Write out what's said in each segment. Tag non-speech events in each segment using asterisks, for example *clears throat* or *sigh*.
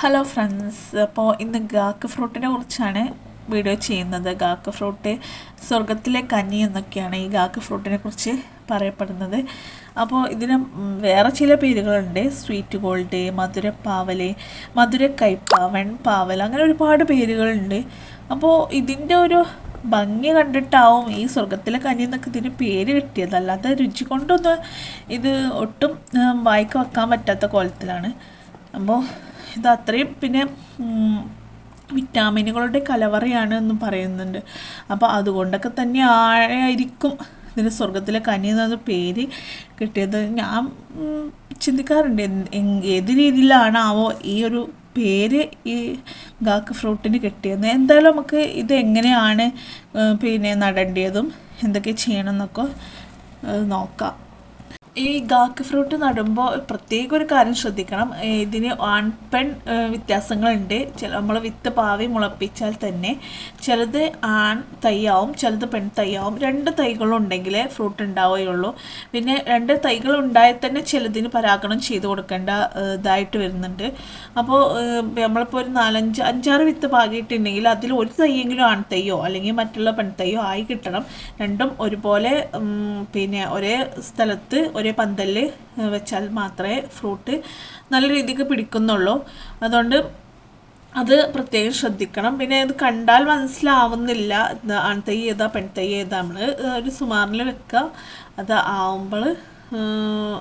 Hello friends അപ്പോൾ ഇന്ന് gac ഫ്രൂട്ടിനെ കുറിച്ചാണ് വീഡിയോ ചെയ്യുന്നത്. ഗാക്ക് ഫ്രൂട്ട് സ്വർഗത്തിലെ കഞ്ഞി എന്നൊക്കെയാണ് ഈ ഗാക്ക് ഫ്രൂട്ടിനെ കുറിച്ച് പറയപ്പെടുന്നത്. അപ്പോൾ ഇതിന് വേറെ ചില പേരുകളുണ്ട്. സ്വീറ്റ് ഗോൾഡ് മധുരപ്പാവൽ മധുരക്കയ്പ വെൺപാവൽ അങ്ങനെ ഒരുപാട് പേരുകളുണ്ട്. അപ്പോൾ ഇതിന്റെ ഒരു ഭംഗി കണ്ടിട്ടാവും ഈ സ്വർഗത്തിലെ കഞ്ഞി എന്നൊക്കെ ഇതിന് പേര് കിട്ടിയത്. അല്ലാതെ രുചി കൊണ്ടൊന്നും ഇത് ഒട്ടും വായിക്ക് വെക്കാൻ പറ്റാത്ത കോലത്തിലാണ്. അപ്പോൾ ഇത് അത്രയും പിന്നെ വിറ്റാമിനുകളുടെ കലവറയാണ് എന്ന് പറയുന്നുണ്ട്. അപ്പോൾ അതുകൊണ്ടൊക്കെ തന്നെ ആയിരിക്കും ഇതിന് സ്വർഗത്തിലെ കനി എന്നത് പേര് കിട്ടിയത്? ഞാൻ ചിന്തിക്കാറുണ്ട്. ഏത് രീതിയിലാണാവോ ഈ ഒരു പേര് ഈ ഗാക്ക് ഫ്രൂട്ടിന് കിട്ടിയത്? എന്തായാലും നമുക്ക് ഇത് എങ്ങനെയാണ് പിന്നെ നടേണ്ടതും എന്തൊക്കെ ചെയ്യണം എന്നൊക്കെ നോക്കാം. ഈ ഗാക്ക് ഫ്രൂട്ട് നടുമ്പോൾ പ്രത്യേക ഒരു കാര്യം ശ്രദ്ധിക്കണം. ഇതിന് ആൺപെൺ വ്യത്യാസങ്ങളുണ്ട്. ചില നമ്മൾ വിത്ത് പാവി മുളപ്പിച്ചാൽ തന്നെ ചിലത് ആൺ തൈയാവും ചിലത് പെൺ തൈയാവും. രണ്ട് തൈകളും ഉണ്ടെങ്കിലേ ഫ്രൂട്ട് ഉണ്ടാവുകയുള്ളൂ. പിന്നെ രണ്ട് തൈകൾ ഉണ്ടായാൽ തന്നെ ചിലതിന് പരാഗണം ചെയ്ത് കൊടുക്കേണ്ട ഇതായിട്ട് വരുന്നുണ്ട്. അപ്പോൾ നമ്മളിപ്പോൾ ഒരു നാലഞ്ച് അഞ്ചാറ് വിത്ത് പാകിയിട്ടുണ്ടെങ്കിൽ അതിൽ ഒരു തൈയെങ്കിലും ആൺ തൈയോ അല്ലെങ്കിൽ മറ്റുള്ള പെൺ തൈയോ ആയി കിട്ടണം. രണ്ടും ഒരുപോലെ പിന്നെ ഒരേ സ്ഥലത്ത് ഒരേ പന്തലിൽ വെച്ചാൽ മാത്രമേ ഫ്രൂട്ട് നല്ല രീതിക്ക് പിടിക്കുന്നുള്ളൂ. അതുകൊണ്ട് അത് പ്രത്യേകം ശ്രദ്ധിക്കണം. പിന്നെ ഇത് കണ്ടാൽ മനസ്സിലാവുന്നില്ല. ആൺതൈ ഏതാ പെൺതൈ ഏതാ നമ്മൾ ഒരു സുമാറിൽ വെക്കുക അത് ആവുമ്പോൾ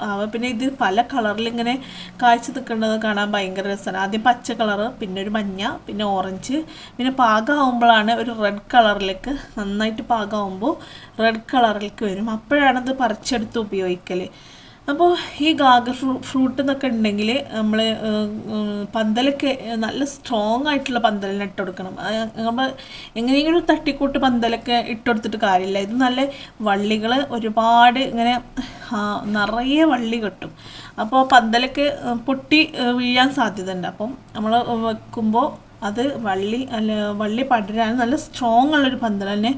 ആവുക പിന്നെ ഇത് പല കളറിൽ ഇങ്ങനെ കാഴ്ച നിൽക്കുന്നത് കാണാൻ ഭയങ്കര രസമാണ്. ആദ്യം പച്ച കളറ് പിന്നെ ഒരു മഞ്ഞ പിന്നെ ഓറഞ്ച് പിന്നെ പാകമാകുമ്പോഴാണ് ഒരു റെഡ് കളറിലേക്ക് നന്നായിട്ട് പാകമാകുമ്പോൾ റെഡ് കളറിലേക്ക് വരും. അപ്പോഴാണ് ഇത് പറിച്ചെടുത്ത് ഉപയോഗിക്കൽ അപ്പോൾ ഈ ഗാഗർ ഫ്രൂ ഫ്രൂട്ട് എന്നൊക്കെ ഉണ്ടെങ്കിൽ നമ്മൾ പന്തലൊക്കെ നല്ല സ്ട്രോങ് ആയിട്ടുള്ള പന്തലിന് ഇട്ട് കൊടുക്കണം നമ്മൾ എങ്ങനെയെങ്കിലും തട്ടിക്കൂട്ട് പന്തലൊക്കെ ഇട്ടുകൊടുത്തിട്ട് കാര്യമില്ല ഇത് നല്ല വള്ളികൾ ഒരുപാട് ഇങ്ങനെ നിറയെ വള്ളി കെട്ടും. അപ്പോൾ പന്തലൊക്കെ പൊട്ടി വീഴാൻ സാധ്യതയുണ്ട്. അപ്പം നമ്മൾ വെക്കുമ്പോൾ അത് വള്ളി അല്ല വള്ളി പടരാൻ നല്ല സ്ട്രോങ് ഉള്ളൊരു പന്തൽ തന്നെ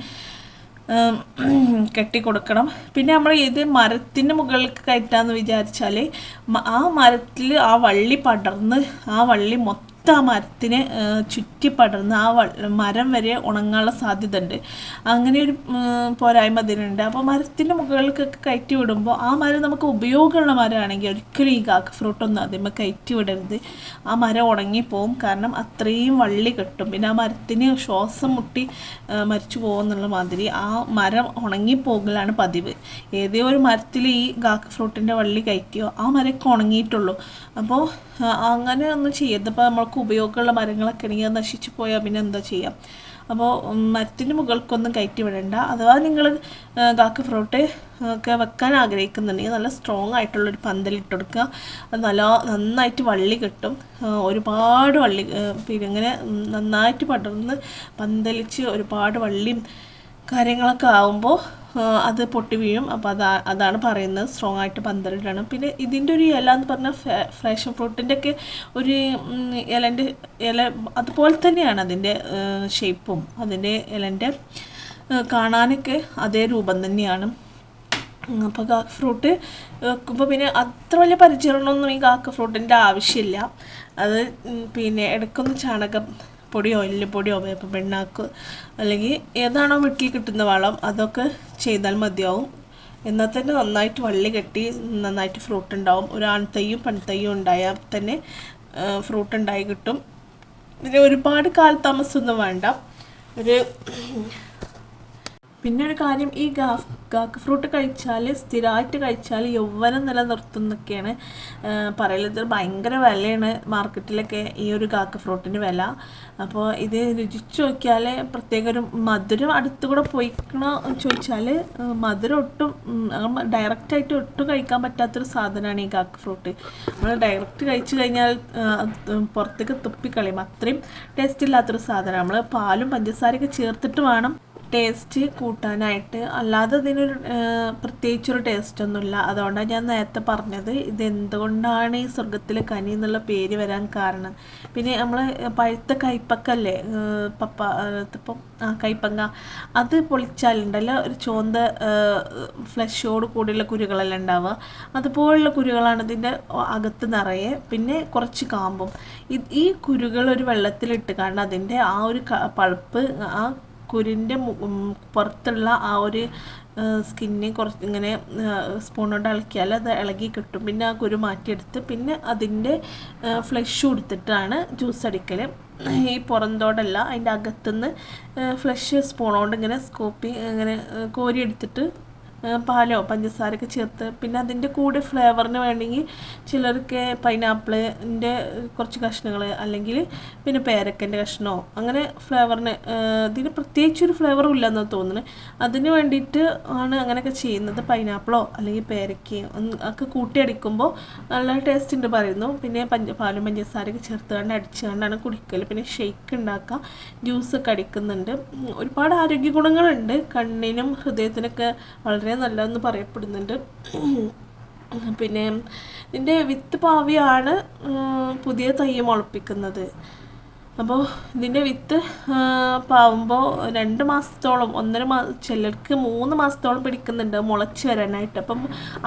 *clears throat* കെട്ടിക്കൊടുക്കണം. പിന്നെ നമ്മൾ ഇത് മരത്തിന്റെ മുകളിലേക്ക് കയറ്റാന്ന് വിചാരിച്ചാൽ ആ മരത്തിൽ ആ വള്ളി പടർന്ന് ആ വള്ളി മൊത്തം ആ മരത്തിനെ ചുറ്റിപ്പടർന്ന് ചുറ്റി പടർന്ന് ആ മരം വരെ ഉണങ്ങാനുള്ള സാധ്യത ഉണ്ട് അങ്ങനെ ഒരു പോരായ്മ അതിനുണ്ട് അപ്പോൾ മരത്തിന്റെ മുകളിലേക്കൊക്കെ കയറ്റി വിടുമ്പോൾ ആ മരം നമുക്ക് ഉപയോഗമുള്ള മരമാണെങ്കിൽ ഒരിക്കലും ഈ കാക്ക ഫ്രൂട്ടൊന്നും അതിന്മേൽ കയറ്റി വിടരുത്. ആ മരം ഉണങ്ങിപ്പോവും. കാരണം അത്രയും വള്ളി കെട്ടും. പിന്നെ ആ മരത്തിന് ശ്വാസം മുട്ടി മരിച്ചു പോകുന്നുള്ള മാതിരി ആ മരം ഉണങ്ങിപ്പോകലാണ് പതിവ്. ഏതേ ഒരു മരത്തിൽ ഈ കാക്ക ഫ്രൂട്ടിന്റെ വള്ളി കയറ്റിയോ ആ മരമൊക്കെ ഉണങ്ങിയിട്ടുള്ളൂ. അപ്പോൾ അങ്ങനെ ഒന്നും ചെയ്യരുത്. ഇപ്പോൾ നമ്മൾക്ക് ഉപയോഗമുള്ള മരങ്ങളൊക്കെ ആണെങ്കിൽ നശിച്ചു പോയാൽ പിന്നെ എന്താ ചെയ്യാം? അപ്പോൾ മരത്തിന്റെ മുകൾക്കൊന്നും കയറ്റി വിടണ്ട. അഥവാ നിങ്ങൾ കാക്ക ഫ്രോട്ട് ഒക്കെ വെക്കാൻ ആഗ്രഹിക്കുന്നുണ്ടെങ്കിൽ നല്ല സ്ട്രോങ് ആയിട്ടുള്ളൊരു പന്തൽ ഇട്ട് കൊടുക്കുക. അത് നല്ല നന്നായിട്ട് വള്ളി കിട്ടും. ഒരുപാട് വള്ളി പിന്നെ ഇങ്ങനെ നന്നായിട്ട് പടർന്ന് പന്തലിച്ച് ഒരുപാട് വള്ളിയും കാര്യങ്ങളൊക്കെ ആവുമ്പോൾ അത് പൊട്ടി വീഴും. അപ്പോൾ അതാ അതാണ് പറയുന്നത്. സ്ട്രോങ് ആയിട്ട് പന്തലിടണം. പിന്നെ ഇതിന്റെ ഒരു ഇല എന്ന് പറഞ്ഞാൽ ഫ്രഷ് ഫ്രൂട്ടിന്റെ ഒക്കെ ഒരു ഇലന്റെ ഇല അതുപോലെ തന്നെയാണ് അതിന്റെ ഷേപ്പും അതിന്റെ ഇലന്റെ കാണാനൊക്കെ അതേ രൂപം തന്നെയാണ്. അപ്പോൾ കാക്ക ഫ്രൂട്ട് വെക്കുമ്പോൾ പിന്നെ അത്ര വലിയ പരിചരണമൊന്നും ഈ കാക്ക ഫ്രൂട്ടിന്റെ ആവശ്യമില്ല. അത് പിന്നെ ഇടയ്ക്കൊന്ന് ചാണകം പൊടിയോ എല്ലുപൊടിയോ വേപ്പ് പെണ്ണാക്ക് അല്ലെങ്കിൽ ഏതാണോ വീട്ടിൽ കിട്ടുന്ന വളം അതൊക്കെ ചെയ്താൽ മതിയാവും. എന്നാൽ തന്നെ നന്നായിട്ട് വള്ളി കെട്ടി നന്നായിട്ട് ഫ്രൂട്ട് ഉണ്ടാവും. ഒരു ആൺതൈയും പെൺതൈയും ഉണ്ടായാൽ തന്നെ ഫ്രൂട്ട് ഉണ്ടായി കിട്ടും. പിന്നെ ഒരുപാട് കാലതാമസമൊന്നും വേണ്ട. ഒരു പിന്നെ ഒരു കാര്യം ഈ ഗാഫ് ഗാക്ക് ഫ്രൂട്ട് കഴിച്ചാൽ സ്ഥിരമായിട്ട് കഴിച്ചാൽ യൗവനം നിലനിർത്തുന്നൊക്കെയാണ് പറയുന്നത് ഭയങ്കര വിലയാണ് മാർക്കറ്റിലൊക്കെ ഈ ഒരു ഗാക്ക് ഫ്രൂട്ടിന് വില. അപ്പോൾ ഇത് രുചിച്ച് നോക്കിയാൽ പ്രത്യേക ഒരു മധുരം അടുത്ത് കൂടെ പോയിക്കണോ ചോദിച്ചാൽ മധുരം ഒട്ടും ഡയറക്റ്റായിട്ട് ഒട്ടും കഴിക്കാൻ പറ്റാത്തൊരു സാധനമാണ് ഈ ഗാക്ക് ഫ്രൂട്ട്. നമ്മൾ ഡയറക്റ്റ് കഴിച്ചു കഴിഞ്ഞാൽ പുറത്തേക്ക് തുപ്പിക്കളയും. അത്രയും ടേസ്റ്റ് ഇല്ലാത്തൊരു സാധനം. നമ്മൾ പാലും പഞ്ചസാരയൊക്കെ ചേർത്തിട്ട് വേണം ടേസ്റ്റ് കൂട്ടാനായിട്ട്. അല്ലാതെ ഇതിനൊരു പ്രത്യേകിച്ചൊരു ടേസ്റ്റ് ഒന്നുമില്ല. അതുകൊണ്ടാണ് ഞാൻ നേരത്തെ പറഞ്ഞത് ഇതെന്തുകൊണ്ടാണ് ഈ സ്വർഗത്തിലെ കനി എന്നുള്ള പേര് വരാൻ കാരണം. പിന്നെ നമ്മൾ പഴുത്ത കൈപ്പക്കല്ലേ പപ്പ ഇപ്പം ആ കൈപ്പങ്ങ അത് പൊളിച്ചാലുണ്ടല്ലോ ഒരു ചോന്ത ഫ്ലഷോട് കൂടിയുള്ള കുരുകളെല്ലാം ഉണ്ടാവുക. അതുപോലുള്ള കുരുകളാണ് ഇതിന്റെ അകത്ത് നിറയെ. പിന്നെ കുറച്ച് കാമ്പും. ഈ കുരുകൾ ഒരു വെള്ളത്തിലിട്ട് കാരണം അതിന്റെ ആ ഒരു പൾപ്പ് ആ കുരിന്റെ പുറത്തുള്ള ആ ഒരു സ്കിന്നെ കുറച്ച് ഇങ്ങനെ സ്പൂൺ കൊണ്ട് ഇളക്കിയാൽ അത് ഇളകി കിട്ടും. പിന്നെ ആ കുരു മാറ്റിയെടുത്ത് പിന്നെ അതിന്റെ ഫ്ലഷ് കൊടുത്തിട്ടാണ് ജ്യൂസ് അടിക്കൽ ഈ പുറന്തോടല്ല അതിന്റെ അകത്തുനിന്ന് ഫ്ലഷ് സ്പൂൺ കൊണ്ട് ഇങ്ങനെ സ്കൂപ്പി ഇങ്ങനെ കോരിയെടുത്തിട്ട് പാലോ പഞ്ചസാരയൊക്കെ ചേർത്ത് പിന്നെ അതിന്റെ കൂടെ ഫ്ലേവറിന് വേണമെങ്കിൽ ചിലർക്ക് പൈനാപ്പിളിന്റെ കുറച്ച് കഷ്ണങ്ങൾ അല്ലെങ്കിൽ പിന്നെ പേരക്കന്റെ കഷ്ണമോ അങ്ങനെ ഫ്ലേവറിന് ഇതിന് പ്രത്യേകിച്ചൊരു ഫ്ലേവറും ഇല്ലെന്ന് തോന്നുന്നു അതിന് വേണ്ടിയിട്ട് ആണ് അങ്ങനെയൊക്കെ ചെയ്യുന്നത്. പൈനാപ്പിളോ അല്ലെങ്കിൽ പേരക്കയോ ഒക്കെ കൂട്ടിയടിക്കുമ്പോൾ നല്ല ടേസ്റ്റ് ഉണ്ട് പറയുന്നു. പിന്നെ പഞ്ച പാലും പഞ്ചസാരയൊക്കെ ചേർത്ത് കണ്ട് അടിച്ച് കണ്ടാണ് കുടിക്കൽ പിന്നെ ഷെയ്ക്ക് ഉണ്ടാക്കാം ജ്യൂസൊക്കെ അടിക്കുന്നുണ്ട്. ഒരുപാട് ആരോഗ്യ ഗുണങ്ങളുണ്ട്. കണ്ണിനും ഹൃദയത്തിനൊക്കെ വളരെ നല്ലതെന്ന് പറയപ്പെടുന്നുണ്ട്. പിന്നെ ഇതിന്റെ വിത്ത് പാവിയാണ് പുതിയ തൈ മുളപ്പിക്കുന്നത് അപ്പോൾ ഇതിന്റെ വിത്ത് പാവുമ്പോൾ രണ്ട് മാസത്തോളം ഒന്നര മാ ചിലർക്ക് മൂന്ന് മാസത്തോളം പിടിക്കുന്നുണ്ട് മുളച്ച് വരാനായിട്ട്. അപ്പം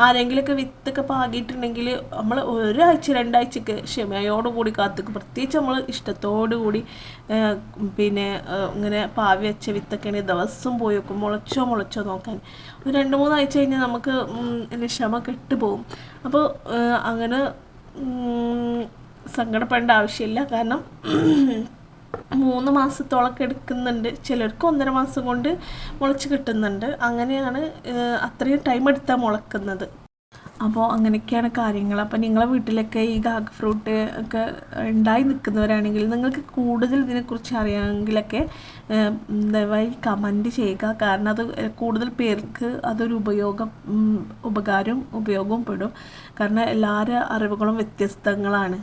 ആരെങ്കിലുമൊക്കെ വിത്തൊക്കെ പാകിയിട്ടുണ്ടെങ്കിൽ നമ്മൾ ഒരാഴ്ച രണ്ടാഴ്ചക്ക് ക്ഷമയോടുകൂടി കാത്തുക്കും. പ്രത്യേകിച്ച് നമ്മൾ ഇഷ്ടത്തോടു കൂടി പിന്നെ ഇങ്ങനെ പാവി വെച്ച വിത്തൊക്കെ ആണെങ്കിൽ ദിവസം പോയി വെക്കും. മുളച്ചോ മുളച്ചോ നോക്കാൻ. ഒരു രണ്ട് മൂന്നാഴ്ച കഴിഞ്ഞാൽ നമുക്ക് ക്ഷമ കെട്ടുപോകും. അപ്പോൾ അങ്ങനെ സങ്കടപ്പെടേണ്ട ആവശ്യമില്ല. കാരണം *clears throat* മൂന്ന് മാസത്തോളൊക്കെ എടുക്കുന്നുണ്ട്. ചിലർക്ക് ഒന്നര മാസം കൊണ്ട് മുളച്ച് കിട്ടുന്നുണ്ട്. അങ്ങനെയാണ് അത്രയും ടൈം എടുത്താൽ മുളക്കുന്നത്. അപ്പോൾ അങ്ങനെയൊക്കെയാണ് കാര്യങ്ങൾ. അപ്പോൾ നിങ്ങളെ വീട്ടിലൊക്കെ ഈ ഗാഗ് ഫ്രൂട്ട് ഒക്കെ ഉണ്ടായി നിൽക്കുന്നവരാണെങ്കിൽ നിങ്ങൾക്ക് കൂടുതൽ ഇതിനെക്കുറിച്ച് അറിയാമെങ്കിലൊക്കെ ദയവായി കമന്റ് ചെയ്യുക. കാരണം അത് കൂടുതൽ പേർക്ക് അതൊരു ഉപയോഗം ഉപകാരവും ഉപയോഗവും പെടും. കാരണം എല്ലാവരുടെ അറിവുകളും വ്യത്യസ്തങ്ങളാണ്.